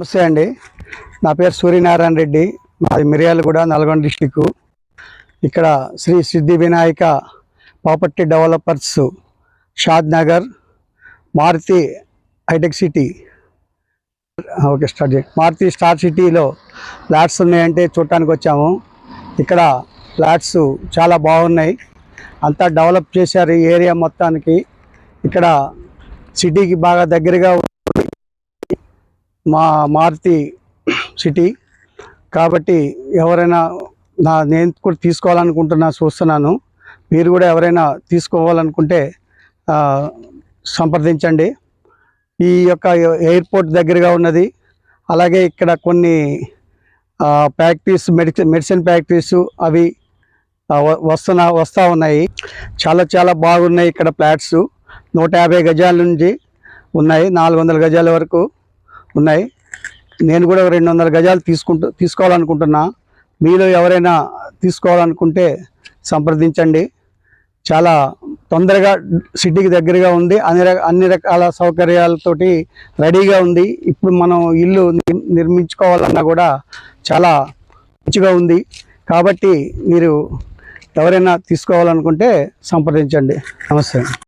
నమస్తే అండి. నా పేరు సూర్యనారాయణ రెడ్డి. మాది మిర్యాలగూడ నల్గొండ డిస్టిక్ ఇక్కడ Shri Siddhi Vinayaka property developers Shadnagar Maruti hitech city. Okay start చేయండి మారుతి స్టార్ సిటీలో ఫ్లాట్స్ ఉన్నాయంటే చూడటానికి వచ్చాము. ఇక్కడ ఫ్లాట్స్ చాలా బాగున్నాయి. అంతా డెవలప్ చేశారు ఈ ఏరియా మొత్తానికి. ఇక్కడ సిటీకి బాగా దగ్గరగా మా మారుతి సిటీ. కాబట్టి ఎవరైనా నా నేను కూడా తీసుకోవాలనుకుంటున్నా చూస్తున్నాను. మీరు కూడా ఎవరైనా తీసుకోవాలనుకుంటే సంప్రదించండి. ఈ యొక్క ఎయిర్పోర్ట్ దగ్గరగా ఉన్నది. అలాగే ఇక్కడ కొన్ని ఫ్యాక్టరీస్ మెడిసిన్ మెడిసిన్ ఫ్యాక్టరీస్ అవి వస్తున్న వస్తున్నా వస్తూ ఉన్నాయి. చాలా చాలా బాగున్నాయి ఇక్కడ ఫ్లాట్స్. నూట యాభై గజాల నుంచి ఉన్నాయి. నాలుగు వందల గజాల వరకు. ఉన్నాయి. నేను కూడా రెండు వందల గజాలు తీసుకుంటూ తీసుకోవాలనుకుంటున్నా. మీలో ఎవరైనా తీసుకోవాలనుకుంటే సంప్రదించండి. చాలా తొందరగా సిటీకి దగ్గరగా ఉంది. అన్ని రక- అన్ని రకాల సౌకర్యాలతోటి రెడీగా ఉంది. ఇప్పుడు మనం ఇల్లు నిర్మించుకోవాలన్నా కూడా చాలా మంచిగా ఉంది. కాబట్టి మీరు ఎవరైనా తీసుకోవాలనుకుంటే సంప్రదించండి. నమస్తే.